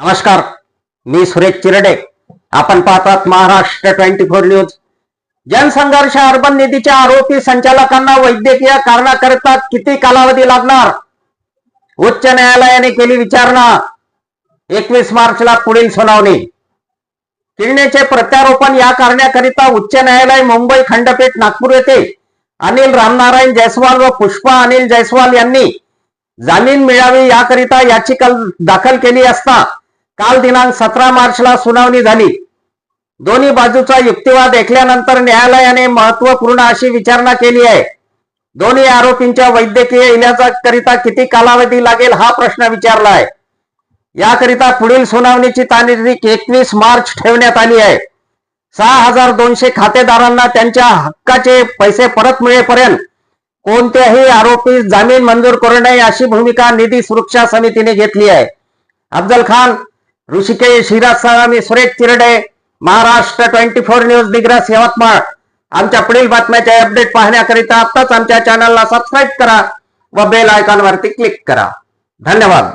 नमस्कार मी सुरेश चिरडे. आपण पाहतात महाराष्ट्र ट्वेंटी फोर न्यूज. जनसंघर्ष अर्बन निधीच्या आरोपी संचालकांना वैद्यकीय कारणाकरिता किती कालावधी लागणार? उच्च न्यायालयाने केली विचारणा. एकवीस मार्चला पुढील सुनावणी. किरणेचे प्रत्यारोपण या करण्याकरिता उच्च न्यायालय मुंबई खंडपीठ नागपूर येथे. अनिल रामनारायण जयस्वाल व पुष्पा अनिल जयस्वाल यांनी जामीन मिळावी याकरिता याचिका दाखल केली असता काल दिनांक सतरा मार्चला सुनावणी झाली. दोन्ही बाजूचा युक्तिवाद ऐकल्यानंतर न्यायालयाने महत्त्वपूर्ण अशी विचारणा केली आहे. दोन्ही आरोपींच्या वैद्यकीय इलाजाकरिता किती कालावधी लागेल हा प्रश्न विचारला आहे. याकरिता पुढील सुनावणीची तारीख एकवीस मार्च ठेवण्यात आली आहे. सहा हजार दोनशे खातेदारांना त्यांच्या हक्काचे पैसे परत मिळेपर्यंत कोणत्याही आरोपी जामीन मंजूर करू नये अशी भूमिका निधी सुरक्षा समितीने घेतली आहे. Afzal Khan Rishikesh हिराजसह Suresh Chirde Maharashtra twenty four news Digras Yavatmal. आमच्या पुढील बातम्याचे अपडेट पाहण्याकरिता आत्ताच आमच्या चॅनलला सबस्क्राईब करा व बेल आयकॉनवरती क्लिक करा. धन्यवाद.